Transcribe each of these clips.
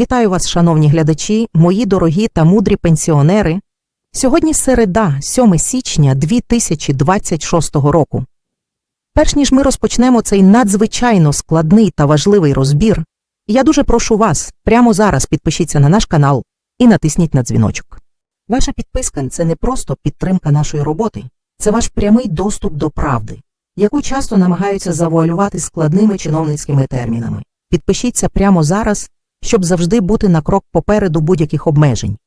Вітаю вас, шановні глядачі, мої дорогі та мудрі пенсіонери. Сьогодні середа, 7 січня 2026 року. Перш ніж ми розпочнемо цей надзвичайно складний та важливий розбір, я дуже прошу вас прямо зараз підпишіться на наш канал і натисніть на дзвіночок. Ваша підписка це не просто підтримка нашої роботи, це ваш прямий доступ до правди, яку часто намагаються завуалювати складними чиновницькими термінами. Підпишіться прямо зараз, щоб завжди бути на крок попереду будь-яких обмежень.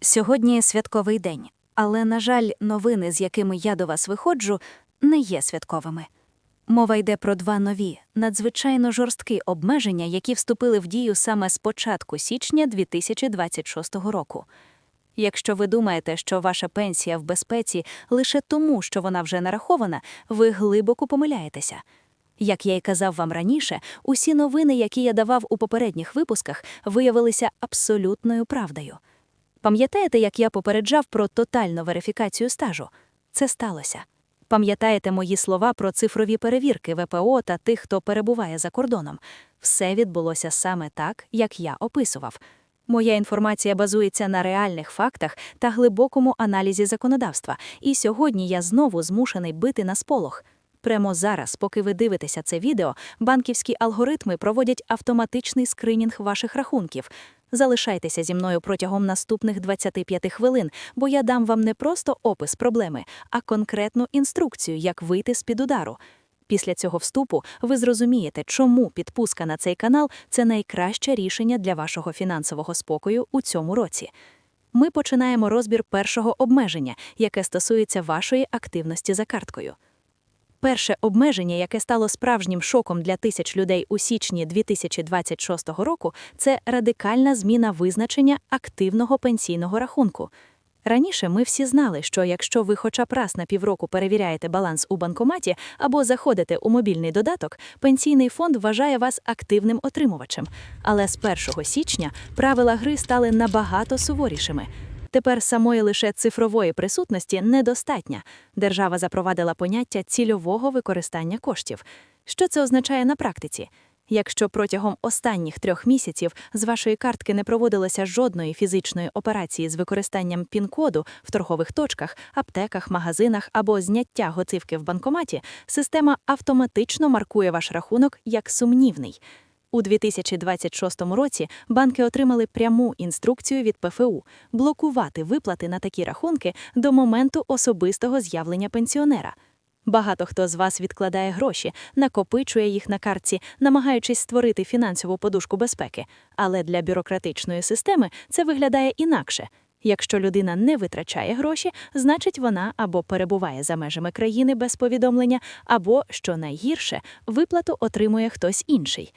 Сьогодні святковий день, але, на жаль, новини, з якими я до вас виходжу, не є святковими. Мова йде про два нові, надзвичайно жорсткі обмеження, які вступили в дію саме з початку січня 2026 року. Якщо ви думаєте, що ваша пенсія в безпеці лише тому, що вона вже нарахована, ви глибоко помиляєтеся. Як я й казав вам раніше, усі новини, які я давав у попередніх випусках, виявилися абсолютною правдою. Пам'ятаєте, як я попереджав про тотальну верифікацію стажу? Це сталося. Пам'ятаєте мої слова про цифрові перевірки ВПО та тих, хто перебуває за кордоном? Все відбулося саме так, як я описував. Моя інформація базується на реальних фактах та глибокому аналізі законодавства, і сьогодні я знову змушений бити на сполох. Прямо зараз, поки ви дивитеся це відео, банківські алгоритми проводять автоматичний скринінг ваших рахунків. Залишайтеся зі мною протягом наступних 25 хвилин, бо я дам вам не просто опис проблеми, а конкретну інструкцію, як вийти з-під удару. Після цього вступу ви зрозумієте, чому підпуска на цей канал це найкраще рішення для вашого фінансового спокою у цьому році. Ми починаємо розбір першого обмеження, яке стосується вашої активності за карткою. Перше обмеження, яке стало справжнім шоком для тисяч людей у січні 2026 року, це радикальна зміна визначення активного пенсійного рахунку. Раніше ми всі знали, що якщо ви хоча б раз на півроку перевіряєте баланс у банкоматі або заходите у мобільний додаток, пенсійний фонд вважає вас активним отримувачем. Але з 1 січня правила гри стали набагато суворішими. Тепер самої лише цифрової присутності недостатня. Держава запровадила поняття цільового використання коштів. Що це означає на практиці? Якщо протягом останніх трьох місяців з вашої картки не проводилося жодної фізичної операції з використанням пін-коду в торгових точках, аптеках, магазинах або зняття готівки в банкоматі, система автоматично маркує ваш рахунок як сумнівний. У 2026 році банки отримали пряму інструкцію від ПФУ блокувати виплати на такі рахунки до моменту особистого з'явлення пенсіонера. Багато хто з вас відкладає гроші, накопичує їх на картці, намагаючись створити фінансову подушку безпеки. Але для бюрократичної системи це виглядає інакше. Якщо людина не витрачає гроші, значить вона або перебуває за межами країни без повідомлення, або, що найгірше, виплату отримує хтось інший.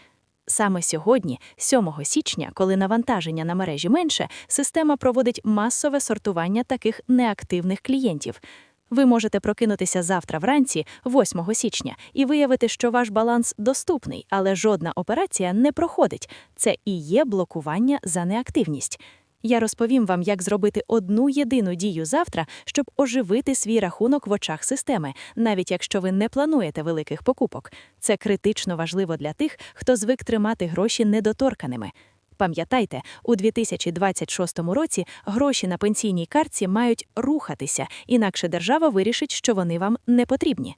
Саме сьогодні, 7 січня, коли навантаження на мережі менше, система проводить масове сортування таких неактивних клієнтів. Ви можете прокинутися завтра вранці, 8 січня, і виявити, що ваш баланс доступний, але жодна операція не проходить. Це і є блокування за неактивність. Я розповім вам, як зробити одну єдину дію завтра, щоб оживити свій рахунок в очах системи, навіть якщо ви не плануєте великих покупок. Це критично важливо для тих, хто звик тримати гроші недоторканими. Пам'ятайте, у 2026 році гроші на пенсійній картці мають рухатися, інакше держава вирішить, що вони вам не потрібні.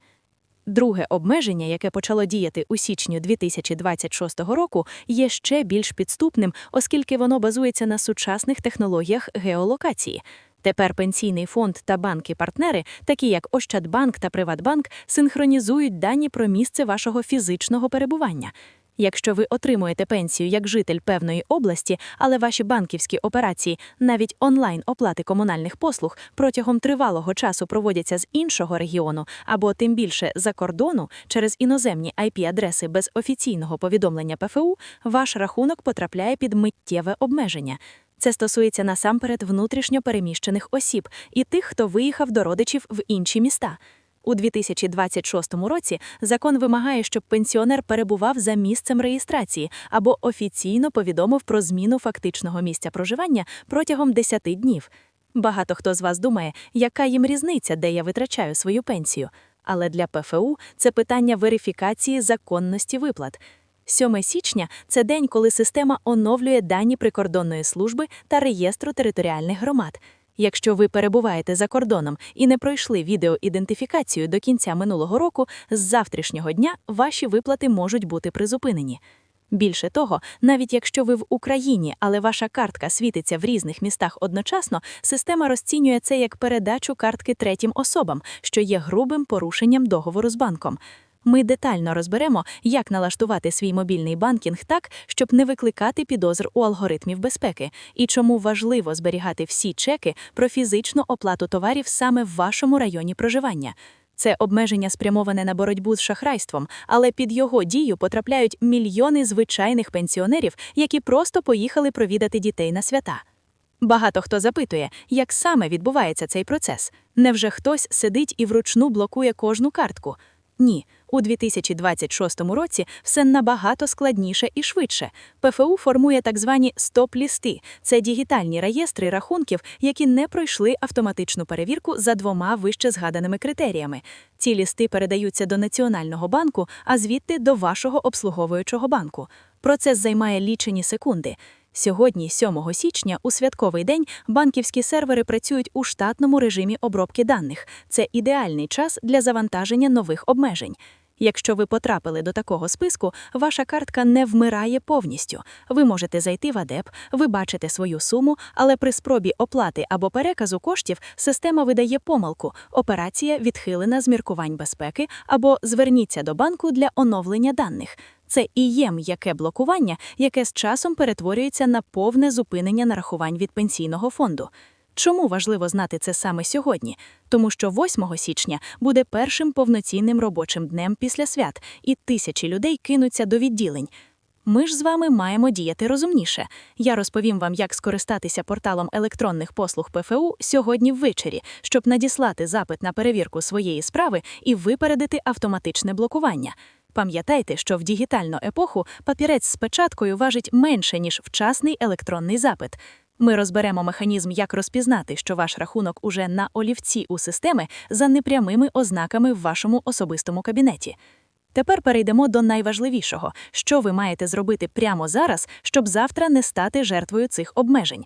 Друге обмеження, яке почало діяти у січні 2026 року, є ще більш підступним, оскільки воно базується на сучасних технологіях геолокації. Тепер пенсійний фонд та банки-партнери, такі як Ощадбанк та Приватбанк, синхронізують дані про місце вашого фізичного перебування. Якщо ви отримуєте пенсію як житель певної області, але ваші банківські операції, навіть онлайн оплати комунальних послуг протягом тривалого часу проводяться з іншого регіону або тим більше за кордону через іноземні IP-адреси без офіційного повідомлення ПФУ, ваш рахунок потрапляє під миттєве обмеження. Це стосується насамперед внутрішньо переміщених осіб і тих, хто виїхав до родичів в інші міста. У 2026 році закон вимагає, щоб пенсіонер перебував за місцем реєстрації або офіційно повідомив про зміну фактичного місця проживання протягом 10 днів. Багато хто з вас думає, яка їм різниця, де я витрачаю свою пенсію. Але для ПФУ це питання верифікації законності виплат. 7 січня це день, коли система оновлює дані прикордонної служби та реєстру територіальних громад. Якщо ви перебуваєте за кордоном і не пройшли відеоідентифікацію до кінця минулого року, з завтрашнього дня ваші виплати можуть бути призупинені. Більше того, навіть якщо ви в Україні, але ваша картка світиться в різних містах одночасно, система розцінює це як передачу картки третім особам, що є грубим порушенням договору з банком. Ми детально розберемо, як налаштувати свій мобільний банкінг так, щоб не викликати підозр у алгоритмів безпеки, і чому важливо зберігати всі чеки про фізичну оплату товарів саме в вашому районі проживання. Це обмеження спрямоване на боротьбу з шахрайством, але під його дію потрапляють мільйони звичайних пенсіонерів, які просто поїхали провідати дітей на свята. Багато хто запитує, як саме відбувається цей процес. Невже хтось сидить і вручну блокує кожну картку? Ні, у 2026 році все набагато складніше і швидше. ПФУ формує так звані стоп-лісти. Це дігітальні реєстри рахунків, які не пройшли автоматичну перевірку за двома вище згаданими критеріями. Ці лісти передаються до Національного банку, а звідти до вашого обслуговуючого банку. Процес займає лічені секунди. Сьогодні, 7 січня, у святковий день, банківські сервери працюють у штатному режимі обробки даних. Це ідеальний час для завантаження нових обмежень. Якщо ви потрапили до такого списку, ваша картка не вмирає повністю. Ви можете зайти в АДЕП, ви бачите свою суму, але при спробі оплати або переказу коштів система видає помилку. Операція відхилена з міркувань безпеки або зверніться до банку для оновлення даних. Це і є м'яке блокування, яке з часом перетворюється на повне зупинення нарахувань від пенсійного фонду. Чому важливо знати це саме сьогодні? Тому що 8 січня буде першим повноцінним робочим днем після свят, і тисячі людей кинуться до відділень. Ми ж з вами маємо діяти розумніше. Я розповім вам, як скористатися порталом електронних послуг ПФУ сьогодні ввечері, щоб надіслати запит на перевірку своєї справи і випередити автоматичне блокування. Пам'ятайте, що в дігітальну епоху папірець з печаткою важить менше, ніж вчасний електронний запит. Ми розберемо механізм, як розпізнати, що ваш рахунок уже на олівці у системи за непрямими ознаками в вашому особистому кабінеті. Тепер перейдемо до найважливішого, що ви маєте зробити прямо зараз, щоб завтра не стати жертвою цих обмежень.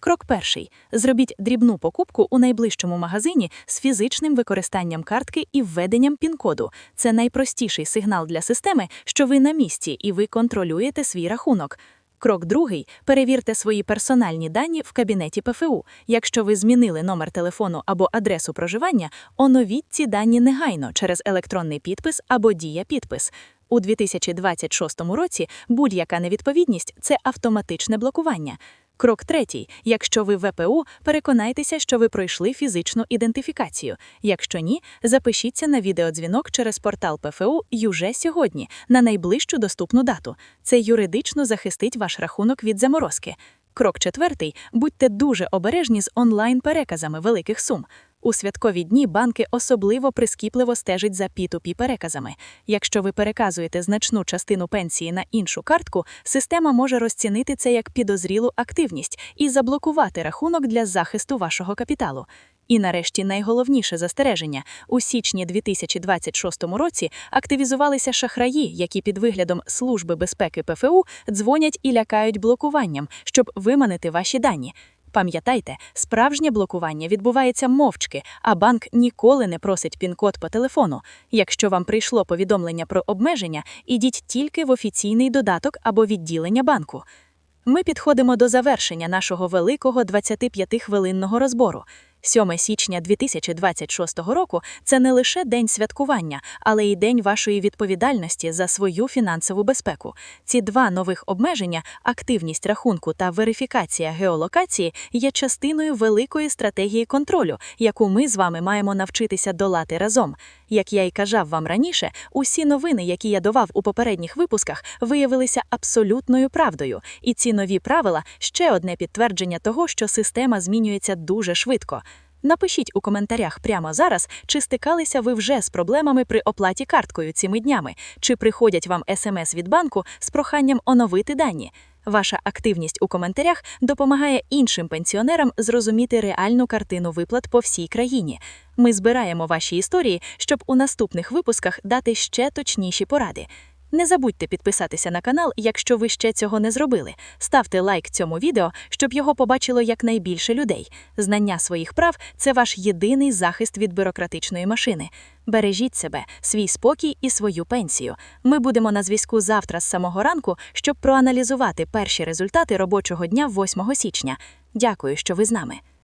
Крок перший: зробіть дрібну покупку у найближчому магазині з фізичним використанням картки і введенням пін-коду. Це найпростіший сигнал для системи, що ви на місці і ви контролюєте свій рахунок. Крок другий перевірте свої персональні дані в кабінеті ПФУ. Якщо ви змінили номер телефону або адресу проживання, оновіть ці дані негайно через електронний підпис або дія підпис. У 2026 році будь-яка невідповідність це автоматичне блокування. Крок третій. Якщо ви ВПУ, переконайтеся, що ви пройшли фізичну ідентифікацію. Якщо ні, запишіться на відеодзвінок через портал ПФУ юже сьогодні, на найближчу доступну дату. Це юридично захистить ваш рахунок від заморозки. Крок четвертий. Будьте дуже обережні з онлайн-переказами великих сум. У святкові дні банки особливо прискіпливо стежать за P2P переказами. Якщо ви переказуєте значну частину пенсії на іншу картку, система може розцінити це як підозрілу активність і заблокувати рахунок для захисту вашого капіталу. І нарешті найголовніше застереження у січні 2026 році активізувалися шахраї, які під виглядом Служби безпеки ПФУ дзвонять і лякають блокуванням, щоб виманити ваші дані. Пам'ятайте, справжнє блокування відбувається мовчки, а банк ніколи не просить пін-код по телефону. Якщо вам прийшло повідомлення про обмеження, ідіть тільки в офіційний додаток або відділення банку. Ми підходимо до завершення нашого великого 25-хвилинного розбору. 7 січня 2026 року це не лише день святкування, але й день вашої відповідальності за свою фінансову безпеку. Ці два нових обмеження активність рахунку та верифікація геолокації є частиною великої стратегії контролю, яку ми з вами маємо навчитися долати разом. Як я й казав вам раніше, усі новини, які я давав у попередніх випусках, виявилися абсолютною правдою, і ці нові правила ще одне підтвердження того, що система змінюється дуже швидко. Напишіть у коментарях прямо зараз, чи стикалися ви вже з проблемами при оплаті карткою цими днями, чи приходять вам смс від банку з проханням оновити дані. Ваша активність у коментарях допомагає іншим пенсіонерам зрозуміти реальну картину виплат по всій країні. Ми збираємо ваші історії, щоб у наступних випусках дати ще точніші поради. Не забудьте підписатися на канал, якщо ви ще цього не зробили. Ставте лайк цьому відео, щоб його побачило якнайбільше людей. Знання своїх прав це ваш єдиний захист від бюрократичної машини. Бережіть себе, свій спокій і свою пенсію. Ми будемо на зв'язку завтра з самого ранку, щоб проаналізувати перші результати робочого дня 8 січня. Дякую, що ви з нами.